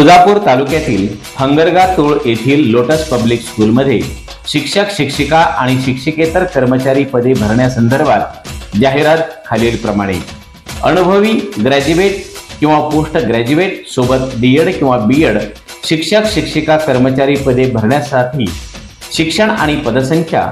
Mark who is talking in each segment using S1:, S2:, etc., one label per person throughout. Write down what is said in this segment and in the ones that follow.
S1: तुळजापूर तालुक्यातील हंगरगा तुळ येथील lotus public स्कूलमध्ये शिक्षक शिक्षिका आणि शिक्षिकेतर कर्मचारी पदे भरण्यासंदर्भात जाहिरात खालीलप्रमाणे. अनुभवी ग्रॅज्युएट किंवा पोस्ट ग्रॅज्युएट सोबत डी एड किंवा बी एड शिक्षक शिक्षिका कर्मचारी पदे भरण्यासाठी शिक्षण आणि पदसंख्या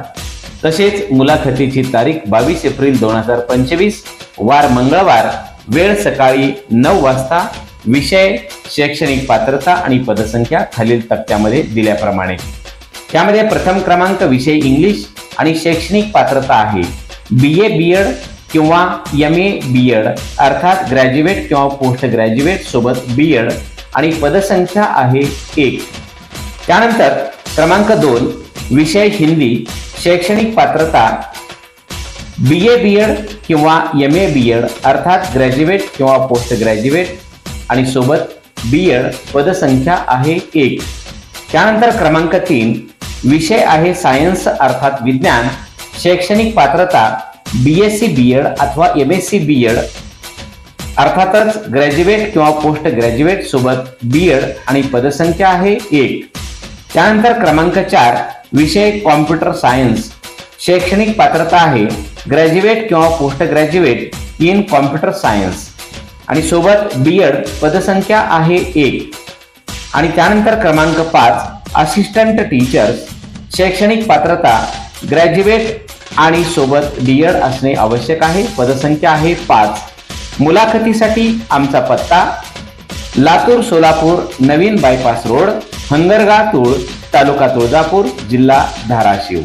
S1: तसेच मुलाखतीची तारीख बावीस एप्रिल दोन हजार पंचवीस वार मंगळवार वेळ सकाळी नऊ वाजता विषय शैक्षणिक पात्रता आणि पदसंख्या खालील तक्त्यामध्ये दिल्याप्रमाणे. त्यामध्ये प्रथम क्रमांक विषय इंग्लिश आणि शैक्षणिक पात्रता आहे. बी ए बी एड किंवा एम ए बी एड अर्थात ग्रॅज्युएट किंवा पोस्ट ग्रॅज्युएट सोबत बी एड आणि पदसंख्या आहे एक. त्यानंतर क्रमांक दोन विषय हिंदी शैक्षणिक पात्रता बी ए बी एड किंवा एम ए बी एड अर्थात ग्रॅज्युएट किंवा पोस्ट ग्रॅज्युएट आणि सोबत बी एड पदसंख्या आहे एक. त्यानंतर क्रमांक तीन विषय आहे सायन्स अर्थात विज्ञान शैक्षणिक पात्रता B S C B Ed अथवा M S C B Ed अर्थातच ग्रॅज्युएट किंवा पोस्ट ग्रॅज्युएट सोबत बी एड आणि पदसंख्या आहे एक. त्यानंतर क्रमांक चार विषय कॉम्प्युटर सायन्स शैक्षणिक पात्रता आहे ग्रॅज्युएट किंवा post graduate in computer science आणि सोबत बी एड पदसंख्या आहे एक. आणि त्यानंतर क्रमांक पाच असिस्टंट टीचर्स शैक्षणिक पात्रता ग्रॅज्युएट आणि सोबत डी एड असणे आवश्यक आहे. पदसंख्या आहे पाच. मुलाखतीसाठी आमचा पत्ता लातूर सोलापूर नवीन बायपास रोड हंगरगा तूळ तालुका तुळजापूर जिल्हा धाराशिव.